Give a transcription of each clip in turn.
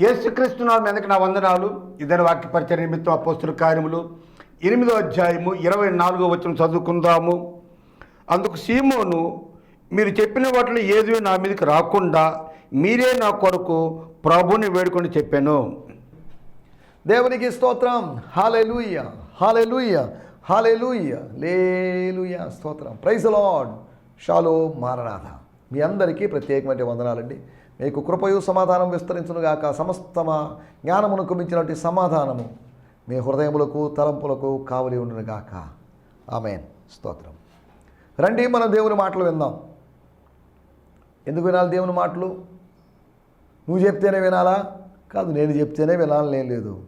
యేసుక్రీస్తు నామం ఎందుకు నా వందనాలు? ఇద్దరు వాక్యపరిచయ నిమిత్తం అపోస్తుల కార్యములు. ఎనిమిదో అధ్యాయము ఇరవై నాలుగో వచ్చిన చదువుకుందాము. అందుకు సీమోను మీరు చెప్పిన వాటిలో ఏది నా మీదకి రాకుండా మీరే నా కొరకు ప్రభుని వేడుకొని చెప్పాను. దేవునికి స్తోత్రం. హాలెలూయ హాలెలూయ హాలెలూయ లేలుయ స్తోత్రం. Praise lord shalom maranatha. మీ అందరికీ ప్రత్యేకమైన వందనాలండి. మీకు కృపయు సమాధానం విస్తరించునుగాక సమస్తమా జ్ఞానమునకు మించినటువంటి సమాధానము మీ హృదయములకు తలంపులకు కావలి ఉండునుగాక ఆమెన్. స్తోత్రం. రండి మనం దేవుని మాటలు విందాం. ఎందుకు వినాలి దేవుని మాటలు? నువ్వు చెప్తేనే వినాలా? కాదు నేను చెప్తేనే వినాలని ఏం లేదు.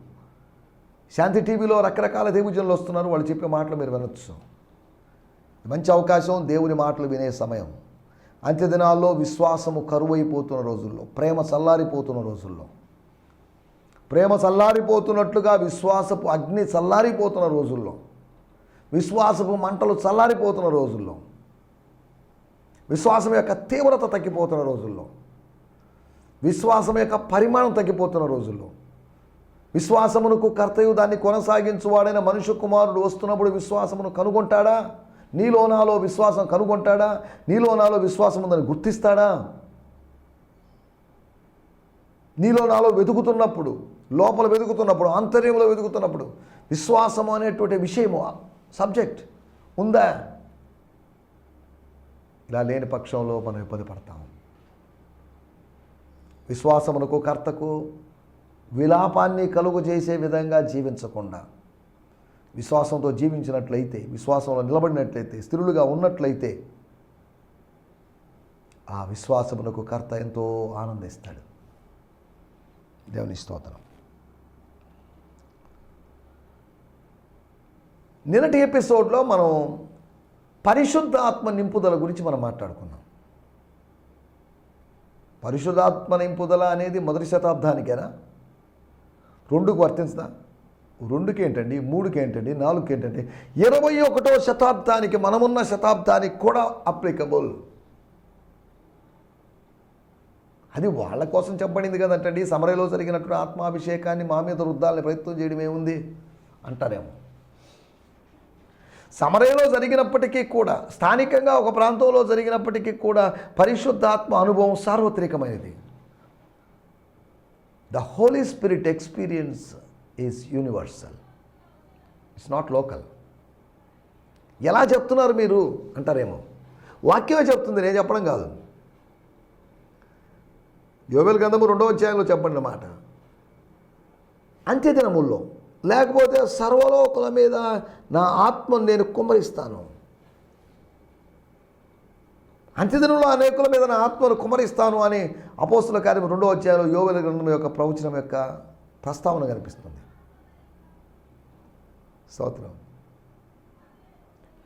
శాంతి టీవీలో రకరకాల దేవుజనులు వస్తున్నారు. వాళ్ళు చెప్పే మాటలు మీరు వినొచ్చు. మంచి అవకాశం దేవుని మాటలు వినే సమయం. అంత్యదినాల్లో విశ్వాసము కరువైపోతున్న రోజుల్లో ప్రేమ చల్లారిపోతున్న రోజుల్లో. ప్రేమ చల్లారిపోతున్నట్లుగా విశ్వాసపు అగ్ని చల్లారిపోతున్న రోజుల్లో. విశ్వాసపు మంటలు చల్లారిపోతున్న రోజుల్లో. విశ్వాసం యొక్క తీవ్రత తగ్గిపోతున్న రోజుల్లో. విశ్వాసం యొక్క పరిమాణం తగ్గిపోతున్న రోజుల్లో. విశ్వాసమునకు కర్తయు దాన్ని కొనసాగించువాడైన మనుష్య కుమారుడు వస్తున్నప్పుడు విశ్వాసమును కనుగొంటాడా? నీలో నాలో విశ్వాసం కనుగొంటాడా? నీలో నాలో విశ్వాసం ఉందని గుర్తిస్తాడా? నీలో నాలో వెతుకుతున్నప్పుడు లోపల వెతుకుతున్నప్పుడు ఆంతర్యంలో వెతుకుతున్నప్పుడు విశ్వాసము అనేటువంటి విషయము సబ్జెక్ట్ ఉందా? ఇలా లేని పక్షంలో మనం ఇబ్బంది పడతాం. విశ్వాసమునకు కర్తకు విలాపాన్ని కలుగు చేసే విధంగా జీవించకుండా విశ్వాసంతో జీవించినట్లయితే విశ్వాసంలో నిలబడినట్లయితే స్థిరులుగా ఉన్నట్లయితే ఆ విశ్వాసమునకు కర్త ఎంతో ఆనందిస్తాడు. దేవుని స్తోత్రం. నిన్నటి ఎపిసోడ్లో మనం పరిశుద్ధ ఆత్మ నింపుదల గురించి మనం మాట్లాడుకున్నాం. పరిశుద్ధాత్మ నింపుదల అనేది మొదటి శతాబ్దానికేనా? రెండుకు వర్తించదా? రెండుకి ఏంటండి మూడుకి ఏంటండి నాలుగుకి ఏంటండి ఇరవై ఒకటో శతాబ్దానికి మనమున్న శతాబ్దానికి కూడా అప్లికబుల్ అది వాళ్ళ కోసం చెప్పబడింది కదంటండి. సమరలో జరిగినటువంటి ఆత్మాభిషేకాన్ని మా మీద రుద్దాలని ప్రయత్నం చేయడం ఏముంది? అంటారేమో. సమరలో జరిగినప్పటికీ కూడా స్థానికంగా ఒక ప్రాంతంలో జరిగినప్పటికీ కూడా పరిశుద్ధాత్మ అనుభవం సార్వత్రికమైనది. The holy spirit experience is universal it's not local ఎలా చెప్తున్నారు మీరు? అంటారేమో. వాక్యమే చెప్తుంది నేను చెప్పడం కాదు. యోగల గంధము రెండో అధ్యాయంలో చెప్పండి మాట. అంత్యదినముల్లో లేకపోతే సర్వలోకుల మీద నా ఆత్మను నేను కుమ్మరిస్తాను. అంత్యదినంలో అనేకుల మీద నా ఆత్మను కుమరిస్తాను అని అపోస్తుల కార్యం రెండో అధ్యాయంలో యోగల గ్రంథం యొక్క ప్రవచనం యొక్క ప్రస్తావన కనిపిస్తుంది. స్తోత్రం.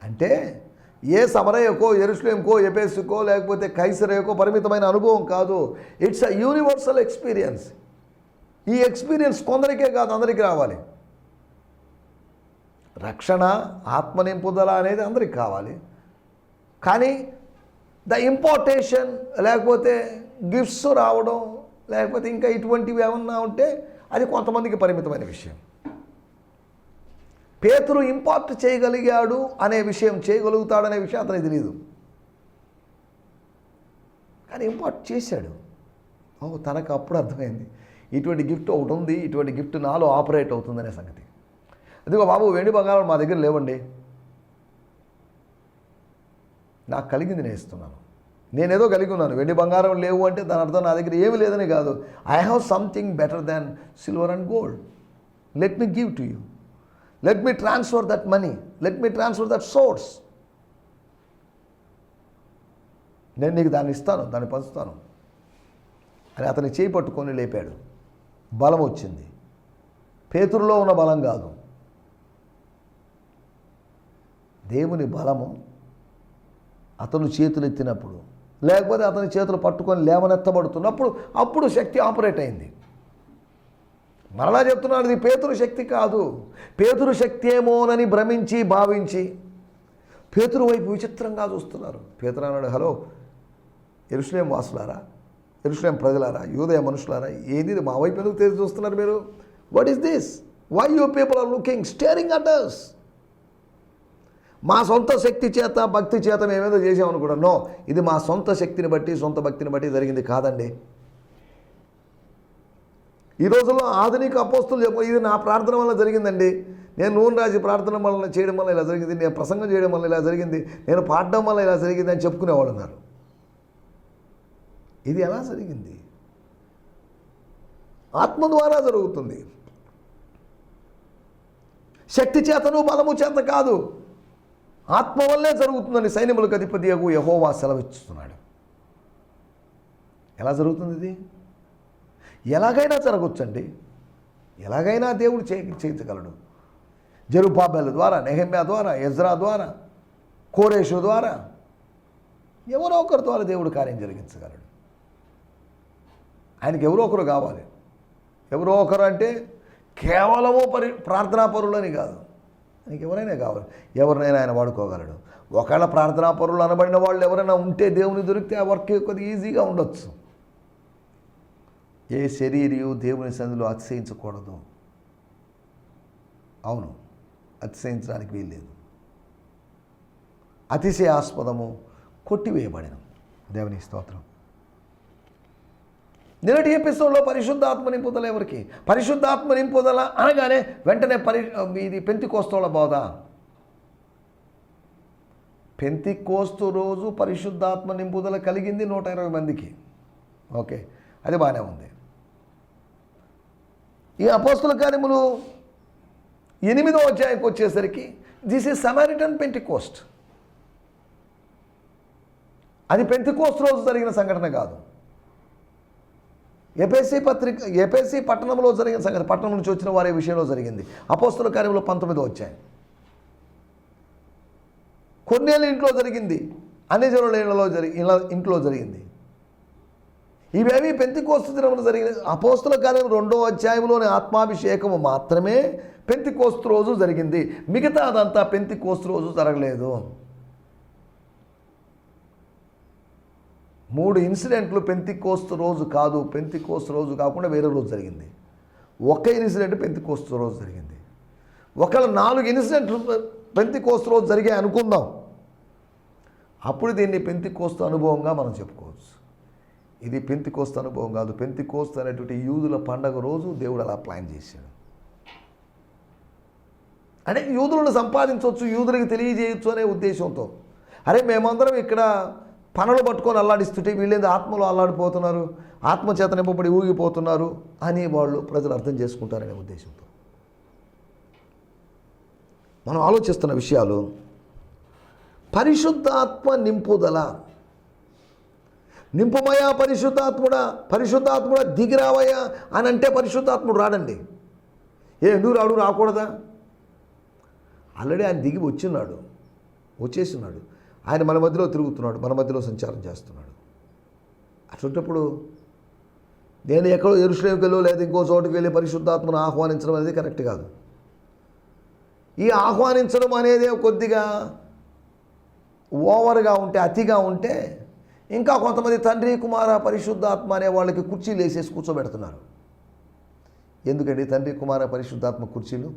అంటే ఏ సమరయకో ఎరుస్లేంకో ఎపేసుకో లేకపోతే కైసరయకో పరిమితమైన అనుభవం కాదు. ఇట్స్ అ యూనివర్సల్ ఎక్స్పీరియన్స్ ఈ ఎక్స్పీరియన్స్ కొందరికే కాదు అందరికీ రావాలి. రక్షణ ఆత్మ నింపుదల అనేది అందరికి కావాలి. కానీ ద ఇంపార్టేషన్ లేకపోతే గిఫ్ట్స్ రావడం లేకపోతే ఇంకా ఇటువంటివి ఏమన్నా ఉంటే అది కొంతమందికి పరిమితమైన విషయం. పేతురు ఇంపార్ట్ చేయగలిగాడు అనే విషయం చేయగలుగుతాడనే విషయం అతనికి తెలియదు కానీ ఇంపార్ట్ చేశాడు. ఓ తనకు అప్పుడు అర్థమైంది. ఇటువంటి గిఫ్ట్ ఒకటి ఉంది ఇటువంటి గిఫ్ట్ నాలో ఆపరేట్ అవుతుందనే సంగతి. అదిగో బాబు వెండి బంగారం మా దగ్గర లేవండి. నాకు కలిగింది నేను ఇస్తున్నాను. నేనేదో కలిగి ఉన్నాను. వెండి బంగారం లేవు అంటే దాని అర్థం నా దగ్గర ఏమి లేదని కాదు. I have something better than silver and gold let me give to you let me transfer that money let me transfer that source నేను నీకు దాన్ని ఇస్తాను దాన్ని పంచుతాను. అని అతని చేయి పట్టుకొని లేపాడు. బలం వచ్చింది. పేతురులో ఉన్న బలం కాదు. దేవుని బలము అతను చేతులు ఎత్తినప్పుడు లేకపోతే అతని చేతులు పట్టుకొని లేవనెత్తబడుతున్నప్పుడు అప్పుడు శక్తి ఆపరేట్ అయింది. మరలా చెప్తున్నాడు ఇది పేతురు శక్తి కాదు. పేతురు శక్తి ఏమోనని భ్రమించి భావించి పేతురు వైపు విచిత్రంగా చూస్తున్నారు. పేతురు అన్నాడు హలో ఎరుసలేం వాసులారా? ఎరుసలేం ప్రజలారా? యూదయ మనుషులారా? ఏది ఇది? మా వైపు ఎందుకు తెరిచి చూస్తున్నారు మీరు? What is this why you people are looking staring at మా సొంత శక్తి చేత భక్తి చేత మేమేదో చేసామనుకుంటాం నో ఇది మా సొంత శక్తిని బట్టి సొంత భక్తిని బట్టి జరిగింది కాదండి. ఈ రోజుల్లో ఆధునిక అపోస్తులు చెప్ప ఇది నా ప్రార్థన వల్ల జరిగిందండి. నేను నూనె రాజు ప్రార్థన వల్ల చేయడం వల్ల ఇలా జరిగింది. నేను ప్రసంగం చేయడం వల్ల ఇలా జరిగింది. నేను పాడడం వల్ల ఇలా జరిగింది అని చెప్పుకునేవాళ్ళు ఉన్నారు. ఇది ఎలా జరిగింది? ఆత్మ ద్వారా జరుగుతుంది. శక్తి చేతను బలము చేత కాదు. ఆత్మ వల్లే జరుగుతుందని సైన్యములకు అధిపతి యహోవా సెలవిస్తున్నాడు ఎలా జరుగుతుంది ఇది? ఎలాగైనా జరగొచ్చండి. ఎలాగైనా దేవుడు చే చేయించగలడు. జరుపాబెల ద్వారా నెహమ్యా ద్వారా ఎజ్రా ద్వారా కోరేషు ద్వారా ఎవరో ఒకరి ద్వారా దేవుడు కార్యం జరిగించగలడు. ఆయనకి ఎవరో ఒకరు కావాలి. ఎవరో ఒకరు అంటే కేవలము పరి ప్రార్థనా పరులని కాదు. ఆయనకి ఎవరైనా కావాలి. ఎవరినైనా ఆయన వాడుకోగలడు. ఒకవేళ ప్రార్థనా పరులు అనబడిన వాళ్ళు ఎవరైనా ఉంటే దేవుని దొరికితే ఆ వర్క్ కొద్దిగా ఈజీగా ఉండొచ్చు. ఏ శరీరియు దేవుని సందులో అతిశయించకూడదు. అవును అతిశయించడానికి వీల్లేదు. అతిశయాస్పదము కొట్టివేయబడిన. దేవుని స్తోత్రం. నిన్నటి ఎపిసోడ్లో పరిశుద్ధాత్మ నింపుదల ఎవరికి? పరిశుద్ధాత్మ నింపుదల అనగానే వెంటనే పరి ఇది పెంతి కోస్తోళ్ళ బోధ. పెంతి కోస్తు రోజు పరిశుద్ధాత్మ నింపుదల కలిగింది నూట ఇరవై మందికి. ఓకే అది బాగానే ఉంది. ఈ అపోస్తుల కార్యములు ఎనిమిదో అధ్యాయంకి వచ్చేసరికి దిస్ ఈజ్ సమారిటన్ పెంటికోస్ట్ అది పెంతికోస్ట్ రోజు జరిగిన సంఘటన కాదు. ఎపిఎస్సి పత్రిక ఎపిఎస్సి పట్టణంలో జరిగిన సంఘటన పట్టణం నుంచి వచ్చిన వారి విషయంలో జరిగింది. అపోస్తుల కార్యంలో పంతొమ్మిదో వచ్చాయి కొన్నేళ్ళ ఇంట్లో జరిగింది. అన్ని జనుల ఇళ్ళలో జరిగి ఇలా ఇంట్లో జరిగింది. ఇవేవి పెంతికోస్తు దినమున జరిగిన అపోస్తుల కాలం రెండో అధ్యాయంలోని ఆత్మాభిషేకము మాత్రమే పెంతికోస్తు రోజు జరిగింది. మిగతా అదంతా పెంతికోస్తు రోజు జరగలేదు. మూడు ఇన్సిడెంట్లు పెంతికోస్తు రోజు కాదు. పెంతికోస్తు రోజు కాకుండా వేరే రోజు జరిగింది. ఒక ఇన్సిడెంట్ పెంతికోస్తు రోజు జరిగింది. ఒకవేళ నాలుగు ఇన్సిడెంట్లు పెంతికోస్తు రోజు జరిగాయి అనుకుందాం. అప్పుడు దీన్ని పెంతికోస్తు అనుభవంగా మనం చెప్పుకోవచ్చు. ఇది పెంతి కోస్త అనుభవం కాదు. పెంతి కోస్త అనేటువంటి యూదుల పండగ రోజు దేవుడు అలా ప్లాన్ చేశాడు. అంటే యూదులను సంపాదించవచ్చు యూదులకి తెలియజేయచ్చు అనే ఉద్దేశంతో. అరే మేమందరం ఇక్కడ పనులు పట్టుకొని అల్లాడిస్తుంటే వీళ్ళేది ఆత్మలో అల్లాడిపోతున్నారు ఆత్మచేత నింపబడి ఊగిపోతున్నారు అని వాళ్ళు ప్రజలు అర్థం చేసుకుంటారనే ఉద్దేశంతో. మనం ఆలోచిస్తున్న విషయాలు పరిశుద్ధాత్మ నింపుదల నింపుమయా పరిశుద్ధాత్ముడా పరిశుద్ధాత్ముడా దిగిరావయ్యా అని అంటే పరిశుద్ధాత్ముడు రాడండి. ఏ ఎందుకు రాడు? రాకూడదా? ఆల్రెడీ ఆయన దిగి వచ్చిన్నాడు. వచ్చేసినాడు ఆయన మన మధ్యలో తిరుగుతున్నాడు మన మధ్యలో సంచారం చేస్తున్నాడు. అటువంటిప్పుడు నేను ఎక్కడో ఎరుశ్లేమికి వెళ్ళో లేదా ఇంకో చోటుకి వెళ్ళి పరిశుద్ధాత్మను ఆహ్వానించడం అనేది కరెక్ట్ కాదు. ఈ ఆహ్వానించడం అనేది కొద్దిగా ఓవర్గా ఉంటే అతిగా ఉంటే ఇంకా కొంతమంది తండ్రి కుమార పరిశుద్ధాత్మ అనే వాళ్ళకి కుర్చీలు వేసేసి కూర్చోబెడుతున్నారు. ఎందుకండి తండ్రి కుమార పరిశుద్ధాత్మ కుర్చీలు?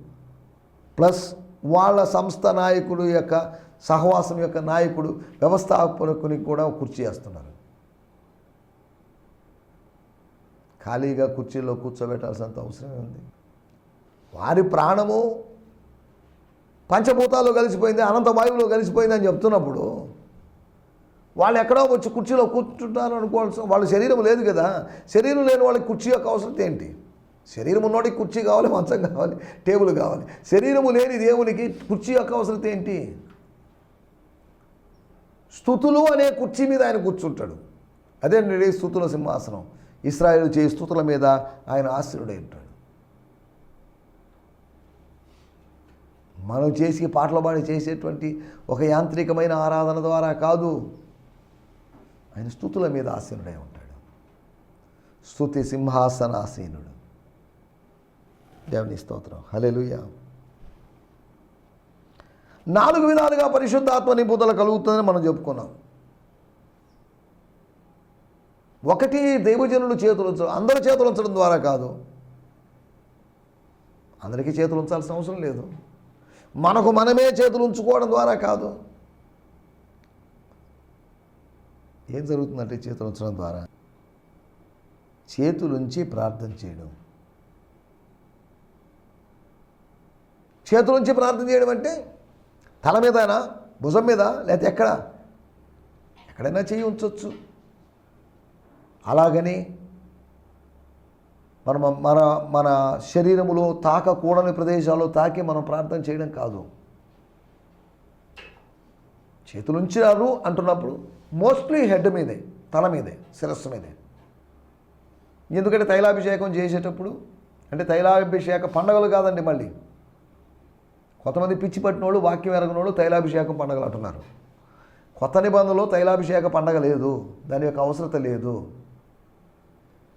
ప్లస్ వాళ్ళ సంస్థ నాయకుడు యొక్క సహవాసం యొక్క నాయకుడు వ్యవస్థాపకునికి కూడా కుర్చీ వేస్తున్నారు. ఖాళీగా కుర్చీలో కూర్చోబెట్టాల్సినంత అవసరమే ఉంది వారి ప్రాణము పంచభూతాల్లో కలిసిపోయింది అనంత వాయువులో కలిసిపోయింది అని చెప్తున్నప్పుడు వాళ్ళు ఎక్కడో వచ్చి కుర్చీలో కూర్చుంటారు అనుకోవాల్సిన వాళ్ళ శరీరం లేదు కదా. శరీరం లేని వాళ్ళకి కుర్చీ యొక్క అవసరం ఏంటి? శరీరం ఉన్నోడికి కుర్చీ కావాలి మంచం కావాలి టేబుల్ కావాలి. శరీరము లేని దేవునికి కుర్చీ యొక్క అవసరం ఏంటి? స్థుతులు అనే కుర్చీ మీద ఆయన కూర్చుంటాడు. అదే నేడే స్థుతుల సింహాసనం. ఇస్రాయేల్ చేయి స్థుతుల మీద ఆయన ఆశ్రయుడై ఉంటాడు. మనం చేసి పాటలు పాడి చేసేటువంటి ఒక యాంత్రికమైన ఆరాధన ద్వారా కాదు ఆయన స్థుతుల మీద ఆసీనుడై ఉంటాడు. స్థుతి సింహాసనాసీనుడు. దేవుని స్తోత్రం. హలెలుయ నాలుగు విధాలుగా పరిశుద్ధాత్మ నింపుదల కలుగుతుందని మనం చెప్పుకున్నాం. ఒకటి దైవజనులు చేతులు ఉంచడం అందరి చేతులు ఉంచడం ద్వారా కాదు. అందరికీ చేతులు ఉంచాల్సిన అవసరం లేదు. మనకు మనమే చేతులు ఉంచుకోవడం ద్వారా కాదు. ఏం జరుగుతుందంటే చేతులు ఉంచడం ద్వారా? చేతులుంచి ప్రార్థన చేయడం. చేతులుంచి ప్రార్థన చేయడం అంటే తల మీదనా భుజం మీద లేకపోతే ఎక్కడ? ఎక్కడైనా చేయి ఉంచవచ్చు అలాగని మన మన మన శరీరములో తాకకూడని ప్రదేశాల్లో తాకి మనం ప్రార్థన చేయడం కాదు. చేతులుంచారు అంటున్నప్పుడు మోస్ట్లీ హెడ్ మీదే తల మీదే శిరస్సు మీదే. ఎందుకంటే తైలాభిషేకం చేసేటప్పుడు అంటే తైలాభిషేక పండగలు కాదండి మళ్ళీ. కొంతమంది పిచ్చి పట్టినోళ్ళు వాక్యం ఎరగనోళ్ళు తైలాభిషేకం పండగలు అంటున్నారు. కొత్త నిబంధనలో తైలాభిషేక పండగ లేదు దాని యొక్క అవసరత లేదు.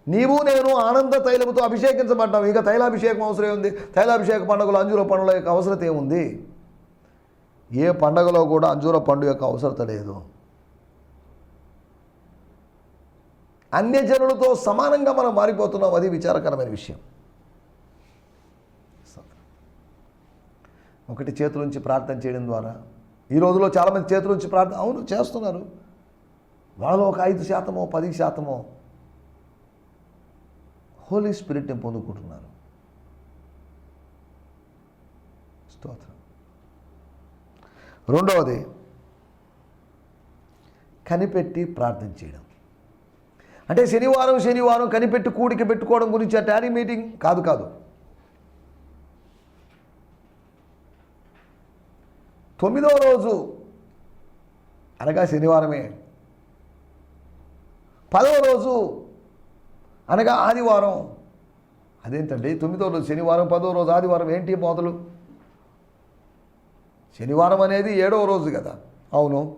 నీవు నేను ఆనంద తైలముతో అభిషేకించబడ్డాం ఇక తైలాభిషేకం అవసరం ఉంది తైలాభిషేక పండుగలో అంజూర పండుగల యొక్క అవసరత ఏముంది? ఏ పండగలో కూడా అంజూర పండు యొక్క అవసరత లేదు. అన్యజనులతో సమానంగా మనం మారిపోతున్నాం. అది విచారకరమైన విషయం. ఒకటి చేతులుంచి ప్రార్థన చేయడం ద్వారా ఈ రోజులో చాలామంది చేతులుంచి ప్రార్థన అవును చేస్తున్నారు. వాళ్ళలో ఒక ఐదు శాతమో పది శాతమో హోలీ స్పిరిట్ని పొందుకుంటున్నారు. స్తోత్రం. రెండవది కనిపెట్టి ప్రార్థన చేయడం. అంటే శనివారం శనివారం కనిపెట్టి కూడికి పెట్టుకోవడం గురించి ఆ టారీ మీటింగ్ కాదు కాదు. తొమ్మిదవ రోజు అనగా శనివారమే. పదవ రోజు అనగా ఆదివారం. అదేంటండి? తొమ్మిదో రోజు శనివారం పదో రోజు ఆదివారం ఏంటి మొదలు? శనివారం అనేది ఏడవ రోజు కదా. అవును.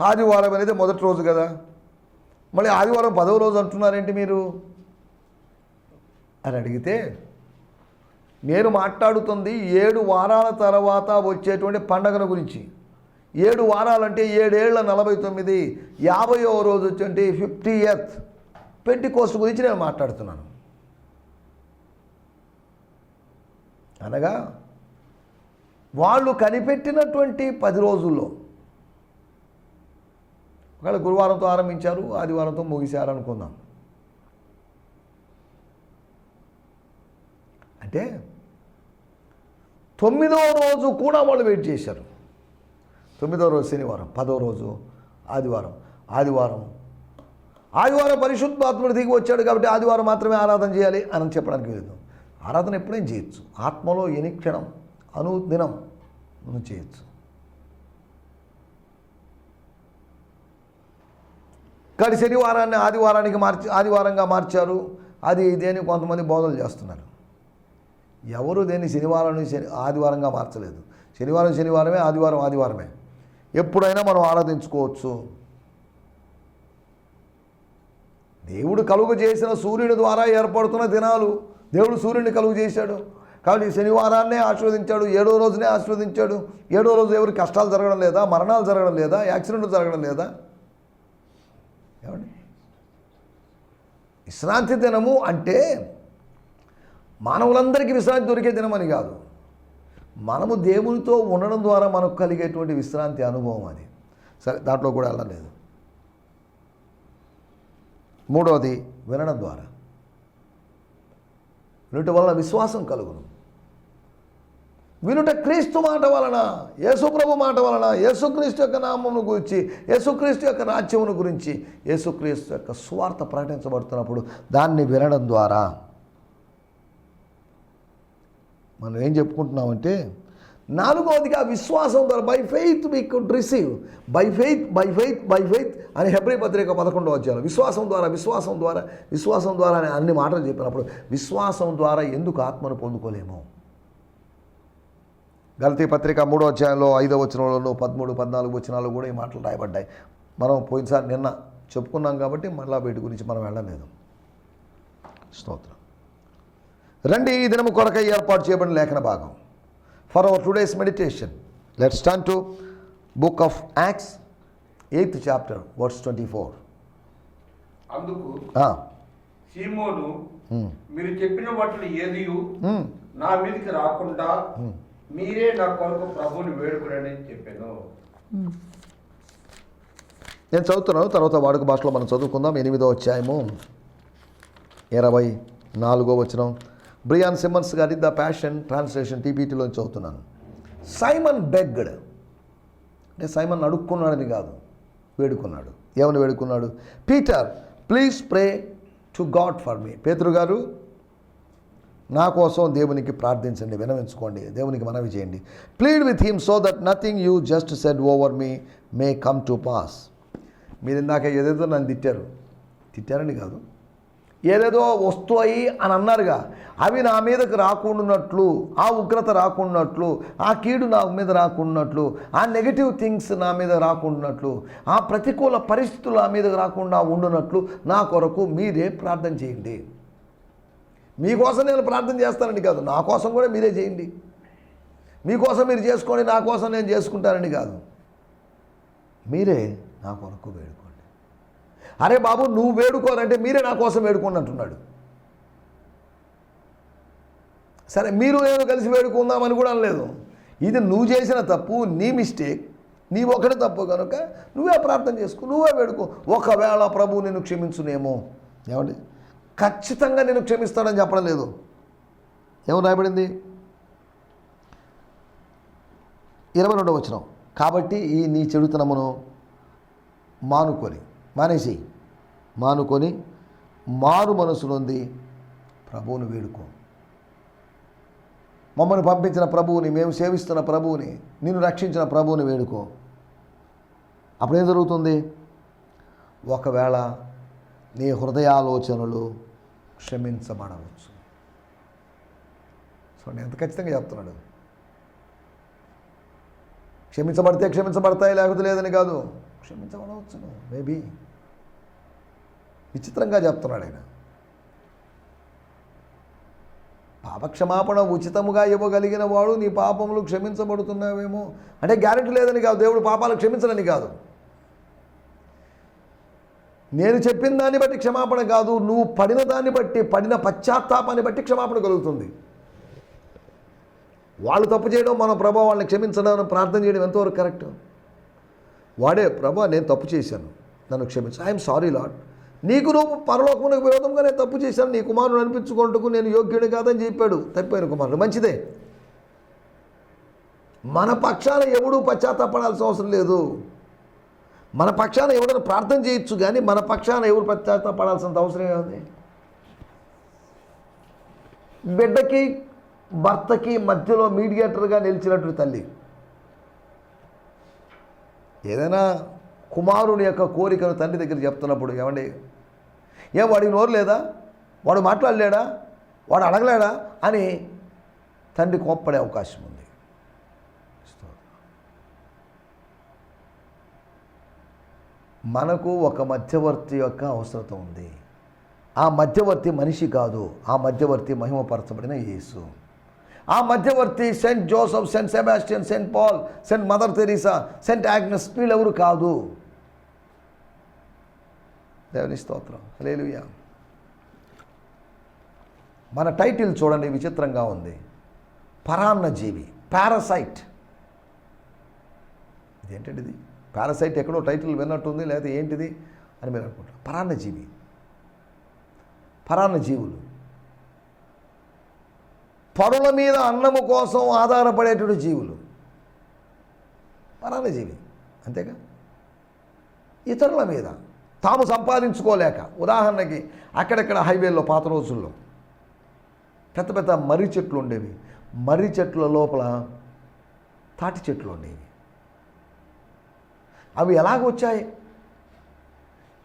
ఆదివారం అనేది మొదటి రోజు కదా. మళ్ళీ ఆదివారం పదవ రోజు అంటున్నారేంటి మీరు? అని అడిగితే నేను మాట్లాడుతుంది ఏడు వారాల తర్వాత వచ్చేటువంటి పండగల గురించి. ఏడు వారాలంటే ఏడేళ్ళ నలభై తొమ్మిది యాభైవ రోజు వచ్చి ఫిఫ్టీ ఎత్ పెట్టి కోస్ట్ గురించి నేను మాట్లాడుతున్నాను. అనగా వాళ్ళు కనిపెట్టినటువంటి పది రోజుల్లో ఒకవేళ గురువారంతో ఆరంభించారు ఆదివారంతో ముగిశారు అనుకుందాం. అంటే తొమ్మిదవ రోజు కూడా వాళ్ళు వెయిట్ చేశారు. తొమ్మిదవ రోజు శనివారం పదవ రోజు ఆదివారం ఆదివారం. ఆదివారం పరిశుద్ధాత్ముడు దిగి వచ్చాడు కాబట్టి ఆదివారం మాత్రమే ఆరాధన చేయాలి అని చెప్పడానికి లేదు ఆరాధన ఎప్పుడైనా చేయొచ్చు. ఆత్మలో ఎనిక్షణం అనుదినం చేయొచ్చు. కానీ శనివారాన్ని ఆదివారానికి మార్చి ఆదివారంగా మార్చారు. అది ఇదేని కొంతమంది బోధలు చేస్తున్నారు. ఎవరు దేన్ని శనివారం శని ఆదివారంగా మార్చలేదు. శనివారం శనివారమే ఆదివారం ఆదివారమే. ఎప్పుడైనా మనం ఆరాధించుకోవచ్చు. దేవుడు కలుగు చేసిన సూర్యుని ద్వారా ఏర్పడుతున్న దినాలు. దేవుడు సూర్యుని కలుగు చేశాడు. కాబట్టి శనివారాన్నే ఆశీర్వదించాడు ఏడో రోజునే ఆశీర్వదించాడు. ఏడో రోజు ఎవరి కష్టాలు జరగడం లేదా మరణాలు జరగడం లేదా యాక్సిడెంట్లు జరగడం లేదా ఏమండి? విశ్రాంతి దినము అంటే మానవులందరికీ విశ్రాంతి దొరికే దినమని కాదు. మనము దేవునితో ఉండడం ద్వారా మనకు కలిగేటువంటి విశ్రాంతి అనుభవం అది. సరే దాంట్లో కూడా వెళ్ళలేదు మూడవది వినడం ద్వారా. వీటి వలన విశ్వాసం కలుగును. వినుట క్రీస్తు మాట వలన యేసుప్రభు మాట వలన యేసుక్రీస్తు యొక్క నామమును గురించి యేసుక్రీస్తు యొక్క రాజ్యమును గురించి యేసుక్రీస్తు యొక్క స్వార్థ ప్రకటించబడుతున్నప్పుడు దాన్ని వినడం ద్వారా మనం ఏం చెప్పుకుంటున్నామంటే నాలుగవదిగా విశ్వాసం ద్వారా by faith we could receive by faith by faith by faith అని హెబ్రి పత్రిక పదకొండవ వచ్చారు విశ్వాసం ద్వారా విశ్వాసం ద్వారా విశ్వాసం ద్వారా అని అన్ని మాటలు చెప్పినప్పుడు విశ్వాసం ద్వారా ఎందుకు ఆత్మను పొందుకోలేము? గలతీ పత్రిక మూడో అధ్యాయంలో ఐదో వచనంలో పదమూడు పద్నాలుగు వచనాలు కూడా ఈ మాటలు రాయబడ్డాయి. మనం పోయినసారి నిన్న చెప్పుకున్నాం కాబట్టి మళ్ళా వీటి గురించి మనం వెళ్ళలేదు. స్తోత్రం. రండి ఈ దినము కొరకై ఏర్పాటు చేయబడిన లేఖన భాగం. For our today's meditation. Let's turn to book of Acts eighth chapter words twenty four. అందుకు సీమోను మీరు చెప్పిన వాటిలో ఏది నా మీదకి రాకుండా. మీరే నా కొరకు ప్రభువుని వేడుకునని చెప్పాను. నేను చదువుతున్నాను తర్వాత వాడుక భాషలో మనం చదువుకుందాం. ఎనిమిదో అధ్యాయము ఇరవై నాలుగో వచనం. బ్రియాన్ సిమ్మన్స్ గారి ద ప్యాషన్ ట్రాన్స్లేషన్ టీపీటీలో చదువుతున్నాను. Simon begged. అంటే సైమన్ అడుక్కున్నాడని కాదు వేడుకున్నాడు. ఏమని వేడుకున్నాడు? Peter. Please pray to God for me. పేతురు గారు నా కోసం దేవునికి ప్రార్థించండి వినవించుకోండి దేవునికి మనవి చేయండి. Plead with him so that nothing you just said over me may come to pass మీరు ఇందాక ఏదేదో నన్ను తిట్టారు. తిట్టారని కాదు. ఏదేదో వస్తాయి అని అన్నారుగా. అవి నా మీదకు రాకుండాట్లు ఆ ఉగ్రత రాకుండాట్లు ఆ కీడు నా మీద రాకుండాట్లు ఆ నెగటివ్ థింగ్స్ నా మీద రాకుండాట్లు ఆ ప్రతికూల పరిస్థితులు నా మీద రాకుండా ఉండునట్లు నా కొరకు మీరే ప్రార్థన చేయండి. మీకోసం నేను ప్రార్థన చేస్తానండి కాదు. నా కోసం కూడా మీరే చేయండి. మీకోసం మీరు చేసుకోండి నా కోసం నేను చేసుకుంటానండి కాదు. మీరే నా కొరకు వేడుకోండి. అరే బాబు నువ్వు వేడుకోనంటే మీరే నా కోసం వేడుకోండి అంటున్నాడు. సరే మీరు నేను కలిసి వేడుకుందామని కూడా అనలేదు. ఇది నువ్వు చేసిన తప్పు నీ మిస్టేక్ నీ ఒకటి తప్పు కనుక నువ్వే ప్రార్థన చేసుకో నువ్వే వేడుకో. ఒకవేళ ప్రభు నేను క్షమించునేమో. ఏమండి? ఖచ్చితంగా నేను క్షమిస్తానని చెప్పడం లేదు. ఏమో రాయబడింది? ఇరవై రెండవ వచనం. కాబట్టి ఈ నీ చెడుతనమును మానుకొని మానేసి మానుకొని మారు మనసు నొంది ప్రభువుని వేడుకో. మమ్మల్ని పంపించిన ప్రభువుని మేము సేవిస్తున్న ప్రభువుని నిన్ను రక్షించిన ప్రభువుని వేడుకో. అప్పుడు ఏం జరుగుతుంది? ఒకవేళ నీ హృదయాలోచనలు క్షమించబడవచ్చు. చూడండి ఎంత ఖచ్చితంగా చెప్తున్నాడు? క్షమించబడితే క్షమించబడతాయి లేకపోతే లేదని కాదు. క్షమించబడవచ్చును మేబీ విచిత్రంగా చెప్తున్నాడు ఆయన. పాపక్షమాపణ ఉచితముగా ఇవ్వగలిగిన వాడు నీ పాపములు క్షమించబడుతున్నావేమో. అంటే గ్యారెంటీ లేదని కాదు దేవుడు పాపాలు క్షమించడని కాదు. నేను చెప్పిన దాన్ని బట్టి క్షమాపణ కాదు నువ్వు పడిన దాన్ని బట్టి పడిన పశ్చాత్తాపాన్ని బట్టి క్షమాపణ కలుగుతుంది. వాళ్ళు తప్పు చేయడం మన ప్రభా వాళ్ళని క్షమించడం ప్రార్థన చేయడం ఎంతవరకు కరెక్ట్? వాడే ప్రభా నేను తప్పు చేశాను. నన్ను క్షమించు. ఐఎమ్ సారీ లాడ్ నీకు నువ్వు పరలోకమునకు విరోధంగా నేను తప్పు చేశాను. నీ కుమారుడు అనిపించుకుంటూ నేను యోగ్యుడు కాదని చెప్పాడు తప్పిపోయిన కుమారుడు. మంచిదే. మన పక్షాన ఎవడూ పశ్చాత్తాపడాల్సిన అవసరం లేదు. మన పక్షాన ఎవరైనా ప్రార్థన చేయొచ్చు కానీ మన పక్షాన ఎవరు పశ్చాత్తాపడాల్సినంత అవసరం ఏముంది? బిడ్డకి భర్తకి మధ్యలో మీడియేటర్గా నిలిచినటువంటి తల్లి. ఏదైనా కుమారుని యొక్క కోరికను తండ్రి దగ్గర చెప్తున్నప్పుడు ఏమండి? ఏం వాడికి నోరు లేదా? వాడు మాట్లాడలేడా? వాడు అడగలేడా? అని తండ్రి కోప్పడే అవకాశం ఉంది. మనకు ఒక మధ్యవర్తి యొక్క అవసరత ఉంది. ఆ మధ్యవర్తి మనిషి కాదు. ఆ మధ్యవర్తి మహిమపరచబడిన యేసు. ఆ మధ్యవర్తి Saint Joseph Saint Sebastian Saint Paul Saint Mother Teresa Saint Agnes వీళ్ళెవరు కాదు? దేవుని స్తోత్రం. హల్లెలూయా. మన టైటిల్ చూడండి విచిత్రంగా ఉంది. పరాన్న జీవి పారాసైట్. ఇదేంటండి ఇది? పారాసైట్ ఎక్కడో టైటిల్ విన్నట్టుంది లేకపోతే ఏంటిది అని మీరు అనుకుంటారు. పరాన్న జీవి పరాన్న జీవులు పరుల మీద అన్నము కోసం ఆధారపడేటువంటి జీవులు. పరాన్నజీవి. అంతేగా? ఇతరుల మీద. తాము సంపాదించుకోలేక. ఉదాహరణకి అక్కడక్కడ హైవేల్లో పాత రోజుల్లో పెద్ద పెద్ద మర్రి చెట్లు ఉండేవి. మర్రి చెట్ల లోపల తాటి చెట్లు ఉండేవి. అవి ఎలాగ వచ్చాయి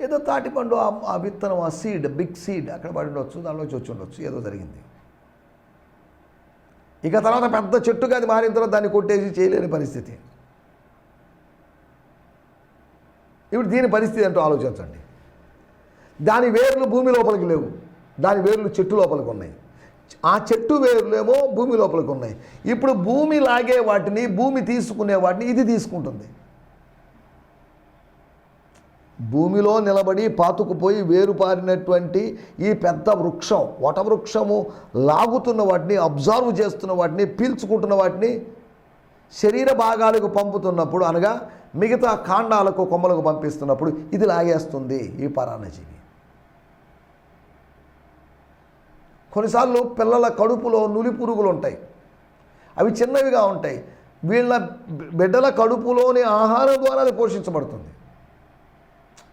ఏదో తాటిపండు ఆ- విత్తనం ఆ సీడ్ బిగ్ సీడ్ అక్కడ పడి ఉండొచ్చు దానిలోంచి వచ్చి ఉండొచ్చు ఏదో జరిగింది. ఇక తర్వాత పెద్ద చెట్టుగా అది మారిన తర్వాత దాన్ని కొట్టేసి చేయలేని పరిస్థితి. ఇప్పుడు దీని పరిస్థితి ఏంటో ఆలోచించండి. దాని వేర్లు భూమి లోపలికి లేవు. దాని వేర్లు చెట్టు లోపలికి ఉన్నాయి. ఆ చెట్టు వేర్లేమో భూమి లోపలికి ఉన్నాయి. ఇప్పుడు భూమి లాగే వాటిని భూమి తీసుకునే వాటిని ఇది తీసుకుంటుంది. భూమిలో నిలబడి పాతుకుపోయి వేరుపారినటువంటి ఈ పెద్ద వృక్షం వట వృక్షము లాగుతున్న వాటిని అబ్జర్వ్ చేస్తున్న వాటిని పీల్చుకుంటున్న వాటిని శరీర భాగాలకు పంపుతున్నప్పుడు అనగా మిగతా కాండాలకు కొమ్మలకు పంపిస్తున్నప్పుడు ఇది లాగేస్తుంది ఈ పరాణజీవి కొన్నిసార్లు పిల్లల కడుపులో నులి పురుగులు ఉంటాయి అవి చిన్నవిగా ఉంటాయి. వీళ్ళ బిడ్డల కడుపులోని ఆహారం ద్వారా అది పోషించబడుతుంది.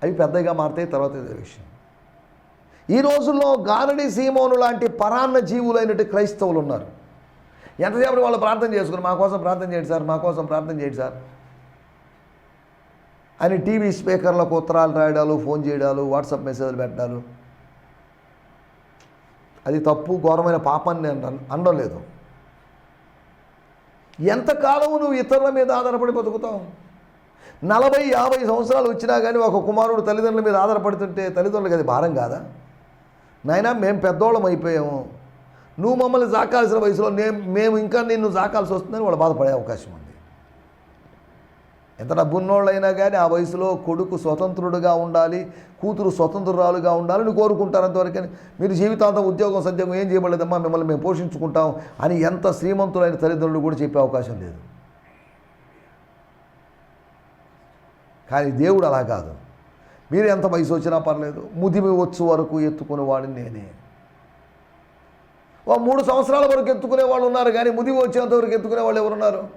అవి పెద్దగా మారుతాయి తర్వాత ఇదే విషయం. ఈ రోజుల్లో గారడి సీమోను లాంటి పరాన్న జీవులైనట్టు క్రైస్తవులు ఉన్నారు. ఎంతసేపు వాళ్ళు ప్రార్థన చేసుకుని మా కోసం ప్రార్థన చేయండి సార్ మా కోసం ప్రార్థన చేయండి సార్. అని టీవీ స్పీకర్లకు ఉత్తరాలు రాయడాలు ఫోన్ చేయడాలు వాట్సాప్ మెసేజ్లు పెట్టడాలు. అది తప్పు ఘోరమైన పాపాన్ని నేను అనడం లేదు. ఎంతకాలం నువ్వు ఇతరుల మీద ఆధారపడి బతుకుతావు? నలభై యాభై సంవత్సరాలు వచ్చినా కానీ ఒక కుమారుడు తల్లిదండ్రుల మీద ఆధారపడుతుంటే తల్లిదండ్రులకు అది భారం కాదా? నాయనా మేము పెద్దోళ్ళం అయిపోయాము. నువ్వు మమ్మల్ని సాకాల్సిన వయసులో నేను మేము ఇంకా నిన్ను సాకాల్సి వస్తుందని వాళ్ళు బాధపడే అవకాశం ఉంది. ఎంత డబ్బున్నోళ్ళైనా కానీ ఆ వయసులో కొడుకు స్వతంత్రుడుగా ఉండాలి కూతురు స్వతంత్రురాలుగా ఉండాలని కోరుకుంటారు అంతవరకని మీరు జీవితాంతం ఉద్యోగం సద్యోగం ఏం చేయబడలేదమ్మా మిమ్మల్ని మేము పోషించుకుంటాం అని ఎంత శ్రీమంతులైన తల్లిదండ్రులు కూడా చెప్పే అవకాశం లేదు. కానీ దేవుడు అలా కాదు. మీరు ఎంత వయసు వచ్చినా పర్లేదు ముదిమి వచ్చు వరకు ఎత్తుకునే వాడిని నేనే. ఓ మూడు సంవత్సరాల వరకు ఎత్తుకునే వాళ్ళు ఉన్నారు కానీ ముదిమి వచ్చేంత వరకు ఎత్తుకునే వాళ్ళు ఎవరున్నారు?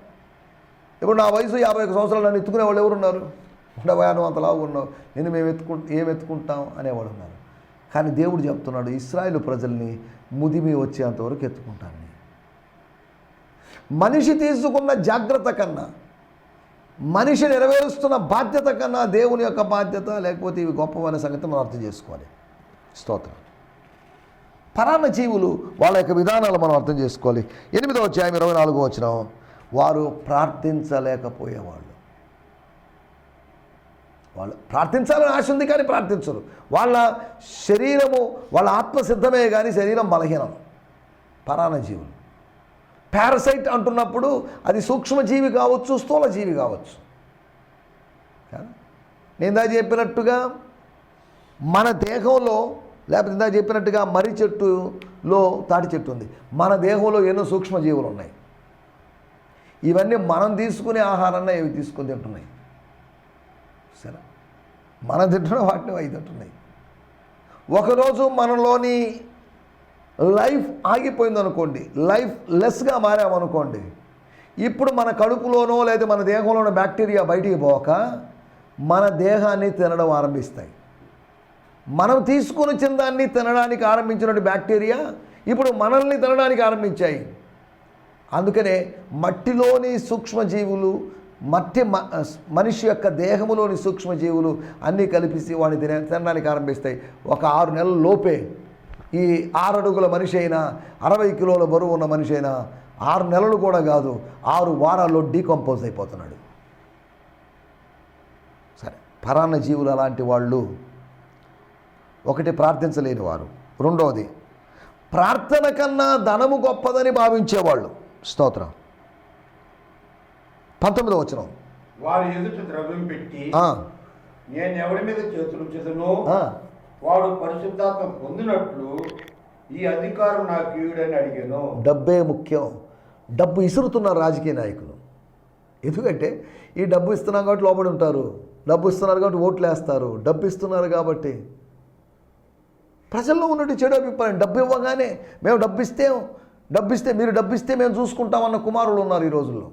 ఇప్పుడు నా వయసు యాభై ఒక సంవత్సరాలు నన్ను ఎత్తుకునే వాళ్ళు ఎవరున్నారు? ఉండవా నువ్వు అంత ఉన్నావు. నేను మేము ఎత్తుకు ఏం ఎత్తుకుంటాం అనేవాడు ఉన్నారు. కానీ దేవుడు చెప్తున్నాడు ఇస్రాయేల్ ప్రజల్ని ముదిమి వచ్చేంత వరకు ఎత్తుకుంటాను మనిషి తీసుకున్న జాగ్రత్త కన్నా మనిషి నెరవేరుస్తున్న బాధ్యత కన్నా దేవుని యొక్క బాధ్యత లేకపోతే ఇవి గొప్పవనే సంగతి మనం అర్థం చేసుకోవాలి. స్తోత్రం. పరాన్న జీవులు వాళ్ళ యొక్క విధానాలు మనం అర్థం చేసుకోవాలి. ఎనిమిదవ అధ్యాయం ఇరవై నాలుగో వచ్చిన వారు ప్రార్థించలేకపోయేవాళ్ళు. వాళ్ళు ప్రార్థించాలని ఆశ ఉంది కానీ ప్రార్థించరు. వాళ్ళ శరీరము వాళ్ళ ఆత్మ సిద్ధమే కానీ శరీరం బలహీనం పరాన్న జీవులు పారసైట్ అంటున్నప్పుడు అది సూక్ష్మజీవి కావచ్చు స్థూలజీవి కావచ్చు. నేను ఇందా చెప్పినట్టుగా మన దేహంలో లేకపోతే ఇందా చెప్పినట్టుగా మర్రి చెట్టులో తాటి చెట్టు ఉంది. మన దేహంలో ఎన్నో సూక్ష్మజీవులు ఉన్నాయి. ఇవన్నీ మనం తీసుకునే ఆహారాన్ని ఇవి తీసుకుని తింటున్నాయి. సరే? మనం తింటున్న వాటిని అవి తింటున్నాయి. ఒకరోజు మనలోని లైఫ్ ఆగిపోయింది అనుకోండి లైఫ్ లెస్గా మారామనుకోండి ఇప్పుడు మన కడుపులోనో లేదా మన దేహంలోనో బ్యాక్టీరియా బయటికి పోక మన దేహాన్ని తినడం ఆరంభిస్తాయి. మనం తీసుకుని వచ్చిన దాన్ని తినడానికి ఆరంభించినటువంటి బ్యాక్టీరియా ఇప్పుడు మనల్ని తినడానికి ఆరంభించాయి. అందుకనే మట్టిలోని సూక్ష్మజీవులు మట్టి మ- మనిషి యొక్క దేహములోని సూక్ష్మజీవులు అన్నీ కలిపిసి వాడిని తిన తినడానికి ఆరంభిస్తాయి. ఒక ఆరు నెలల లోపే ఈ ఆరు అడుగుల మనిషి అయినా అరవై కిలోల బరువు ఉన్న మనిషి అయినా ఆరు నెలలు కూడా కాదు ఆరు వారాల్లో డీకంపోజ్ అయిపోతున్నాడు. సరే పరాన్న జీవులు అలాంటి వాళ్ళు ఒకటి ప్రార్థించలేని వారు. రెండవది ప్రార్థన కన్నా ధనము గొప్పదని భావించేవాళ్ళు. స్తోత్రం. పంతొమ్మిదో వచనం. వారి ఎదుట ద్రవ్యం పెట్టి నేను ఎవరి మీద చేతులు వాడు పరిశుద్ధాత్మ పొందినట్లు ఈ అధికారం నాకు ఇవ్వడని అడిగాను. డబ్బే ముఖ్యం. డబ్బు ఇసురుతున్నారు రాజకీయ నాయకులు. ఎందుకంటే ఈ డబ్బు ఇస్తున్నాం కాబట్టి లోబడి ఉంటారు. డబ్బు ఇస్తున్నారు కాబట్టి ఓట్లు వేస్తారు డబ్బు ఇస్తున్నారు కాబట్టి. ప్రజల్లో ఉన్నట్టు చెడు అభిప్రాయం. డబ్బు ఇవ్వగానే మేము డబ్బు ఇస్తే డబ్బు ఇస్తే మీరు డబ్బు ఇస్తే మేము చూసుకుంటామన్న కుమారులు ఉన్నారు ఈ రోజుల్లో.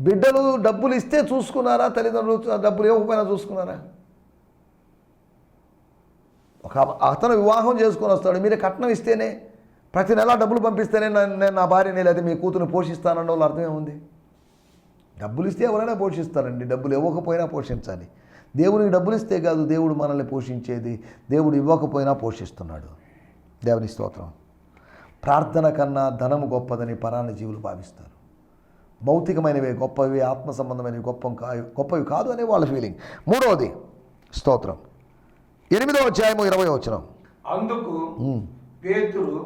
బిడ్డలు డబ్బులు ఇస్తే చూసుకున్నారా? తల్లిదండ్రులు డబ్బులు ఇవ్వకపోయినా చూసుకున్నారా? ఒక అతను వివాహం చేసుకొని వస్తాడు. మీరు కట్నం ఇస్తేనే ప్రతి నెల డబ్బులు పంపిస్తేనే నేను నా భార్యని లేదా మీ కూతురుని పోషిస్తానన్న వాళ్ళు అర్థమేముంది డబ్బులు ఇస్తే ఎవరైనా పోషిస్తారండి. డబ్బులు ఇవ్వకపోయినా పోషించాలి. దేవునికి డబ్బులు ఇస్తే కాదు దేవుడు మనల్ని పోషించేది. దేవుడు ఇవ్వకపోయినా పోషిస్తున్నాడు. దేవుని స్తోత్రం. ప్రార్థన కన్నా ధనము గొప్పదని పరాన్న జీవులు భావిస్తారు. భౌతికమైనవే గొప్పవి ఆత్మ సంబంధమైనవి గొప్ప కా- గొప్పవి కాదు అనే వాళ్ళ ఫీలింగ్ మూడవది స్తోత్రం. ఎనిమిదవ అధ్యాయము ఇరవై వచనం. అందుకు పేతురు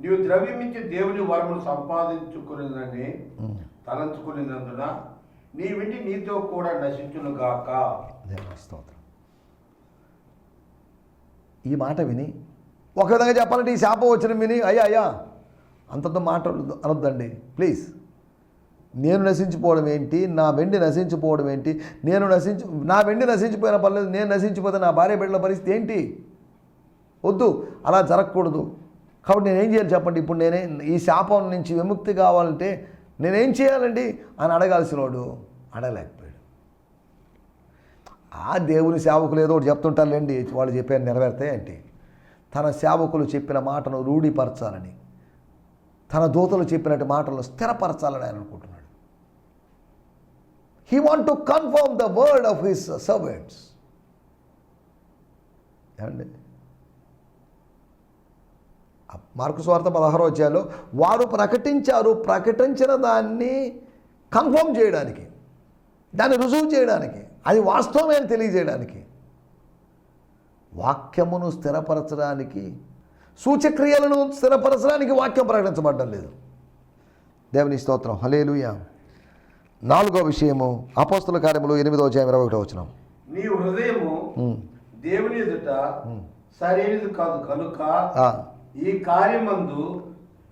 నీవు ద్రవ్యమిచ్చి దేవుని వరమును సంపాదించుకున్నదని తలంచుకునేందున నీ వెండి నీతో కూడా నశించునుగాక దేవుని స్తోత్రం. ఈ మాట విని ఒక విధంగా చెప్పాలంటే ఈ శాపం వచ్చిన విని అయ్యా అయ్యా అంతంత మాట అనొద్దండి. ప్లీజ్ నేను నశించిపోవడం ఏంటి? నా వెండి నశించిపోవడం ఏంటి? నేను నశించి నా వెండి నశించిపోయిన పర్లేదు నేను నశించిపోతే నా భార్య బిడ్డల పరిస్థితి ఏంటి? వద్దు. అలా జరగకూడదు. కాబట్టి నేనేం చేయాలి చెప్పండి? ఇప్పుడు నేనే ఈ శాపం నుంచి విముక్తి కావాలంటే నేనేం చేయాలండి? అని అడగాల్సిన వాడు అడగలేకపోయాడు. ఆ దేవుని సేవకులు ఏదో ఒకటి చెప్తుంటారులేండి. వాళ్ళు చెప్పారు నెరవేరుతాయి తన సేవకులు చెప్పిన మాటను రూఢిపరచాలని తన దూతలు చెప్పినట్టు మాటలను స్థిరపరచాలని ఆయన అనుకుంటున్నాడు. He want to confirm the word of his servants ఏమండి? మార్కు స్వార్థ పదహారో అధ్యాయంలో వారు ప్రకటించారు ప్రకటించిన దాన్ని కన్ఫర్మ్ చేయడానికి దాన్ని రుజువు చేయడానికి అది వాస్తవమే అని తెలియజేయడానికి వాక్యమును స్థిరపరచడానికి సూచక్రియలను స్థిరపరచడానికి వాక్యం ప్రకటించబడ్డం లేదు. దేవుని స్తోత్రం. హలేలుయా నాలుగో విషయము అపోస్తుల కార్యములు ఎనిమిదో అధ్యాయం ఇరవై ఒకటో వచ్చినాం నీ హృదయము దేవుని ఎదుట సరైనది కాదు. కనుక ఈ కార్యమందు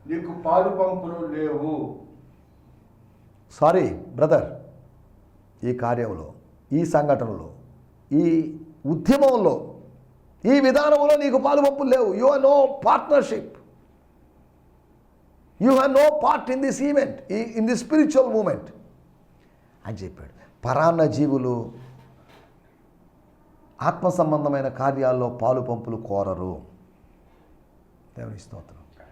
నీకు పాలు పంపులు లేవు. సారీ బ్రదర్ ఈ కార్యంలో ఈ సంఘటనలో ఈ ఉద్యమంలో ఈ విధానంలో నీకు పాలుపంపులు లేవు. You are no partnership you have no part in this event in the spiritual moment అని చెప్పాడు. పరాన్న జీవులు ఆత్మ సంబంధమైన కార్యాల్లో పాలు పంపులు కోరరు. దేవుని స్తోత్రం.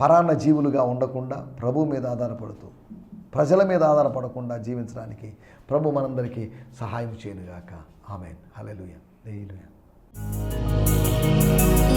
పరాన్న జీవులుగా ఉండకుండా ప్రభు మీద ఆధారపడుతూ ప్రజల మీద ఆధారపడకుండా జీవించడానికి ప్రభు మనందరికీ సహాయం చేయనుగాక. ఆమెన్. హల్లెలూయా. హల్లెలూయా. ఈ